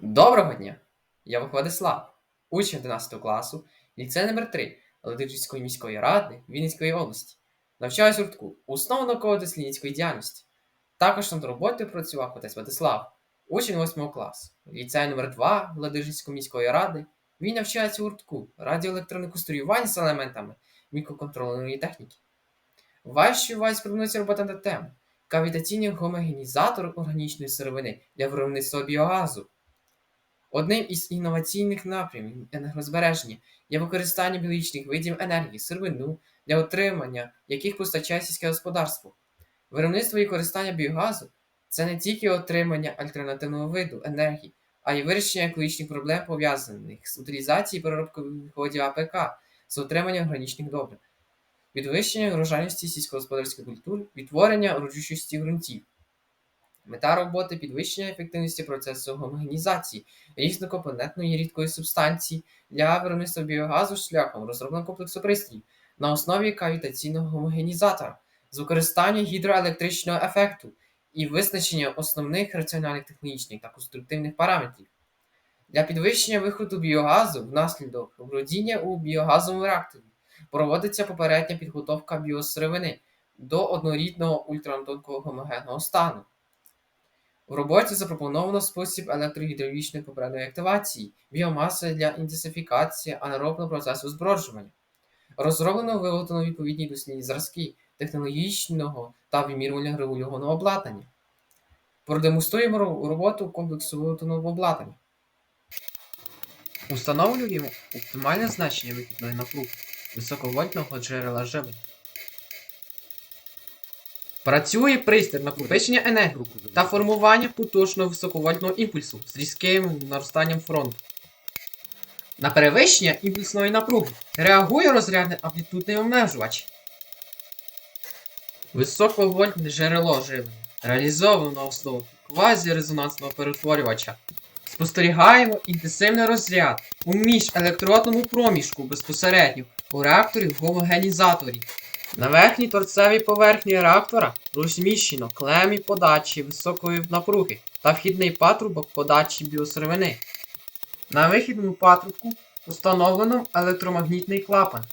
Доброго дня! Я Владислав, учень 11 класу, ліцей номер 3 Ледичівської міської ради Вінницької області. Навчаюсь у гуртку Основа науково-дослідницької діяльності. Також над роботою працював отець Владислав, учень 8 класу, ліцей номер 2 Ладижинської міської ради. Він навчається у гуртку радіоелектронне конструювання з елементами мікроконтрольної техніки. Вашій увазі пропонується робота на тему кавітаційний гомогенізатор органічної сировини для виробництва біогазу. Одним із інноваційних напрямів енергозбереження є використання біологічних видів енергії, сировину, для отримання яких постачає сільське господарство. Виробництво і використання біогазу це не тільки отримання альтернативного виду енергії, а й вирішення екологічних проблем, пов'язаних з утилізацією переробкою відходів АПК, з отриманням органічних добрив, підвищення урожайності сільськогосподарських культур, відтворення родючості ґрунтів. Мета роботи підвищення ефективності процесу гомогенізації різнокомпонентної рідкої субстанції для виробництва біогазу шляхом розроблення комплексу пристроїв на основі кавітаційного гомогенізатора з використанням гідроелектричного ефекту і визначення основних раціональних технічних та конструктивних параметрів. Для підвищення виходу біогазу внаслідок бродіння у біогазовому реакторі проводиться попередня підготовка біосировини до однорідного ультратонкого гомогенного стану. В роботі запропоновано спосіб електрогідравлічної попередньої активації, біомаси для інтенсифікації анаеробного процесу зброджування. Розроблено виготовлено відповідні дослідні зразки технологічного та вимірювального регульованого обладнання. Продемонструємо роботу комплексу виготовленого обладнання. Установлюємо оптимальне значення вихідної напруги високовольтного джерела живлення. Працює пристрій накопичення енергії та формування потужного високовольтного імпульсу з різким наростанням фронту. На перевищення імпульсної напруги реагує розрядний амплітудний обмежувач. Високовольтне джерело живлення реалізовано на основі квазірезонансного перетворювача. Спостерігаємо інтенсивний розряд у міжелектродному проміжку безпосередньо у реакторі гомогенізаторі. На верхній торцевій поверхні реактора розміщено клемі подачі високої напруги та вхідний патрубок подачі біосировини. На вихідному патрубку установлено електромагнітний клапан.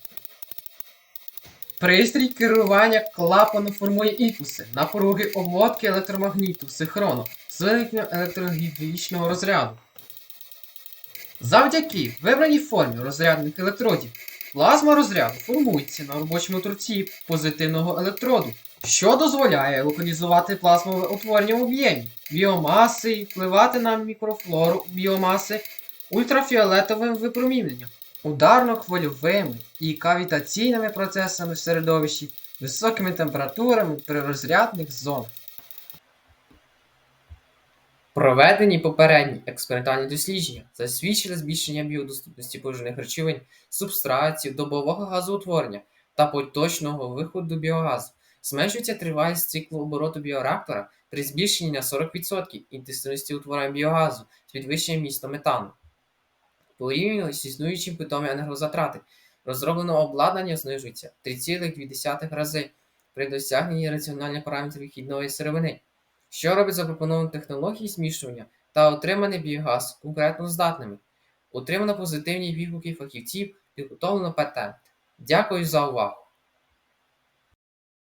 Пристрій керування клапану формує імпульси напруги обмотки електромагніту синхронно з виникненням електрогідравлічного розряду. Завдяки вибраній формі розрядних електродів Плазма розряду формується на робочому торці позитивного електроду, що дозволяє локалізувати плазмове утворення в об'ємі біомаси і впливати на мікрофлору біомаси ультрафіолетовим випроміненням, ударно-хвильовими і кавітаційними процесами в середовищі, високими температурами при розрядних зонах. Проведені попередні експериментальні дослідження засвідчили збільшення біодоступності поживних речовин, субстратів, добового газоутворення та поточного виходу біогазу. Зменшується тривалість циклу обороту біореактора при збільшенні на 40% інтенсивності утворення біогазу з підвищенням міста метану. Порівняно з існуючим питомі енергозатрати, розроблене обладнання знижується 3,2 рази при досягненні раціональних параметрів вихідної сировини що робить запропоновані технології змішування та отриманий біогаз конкретно здатними. Отримано позитивні відгуки фахівців, підготовлено патент. Дякую за увагу!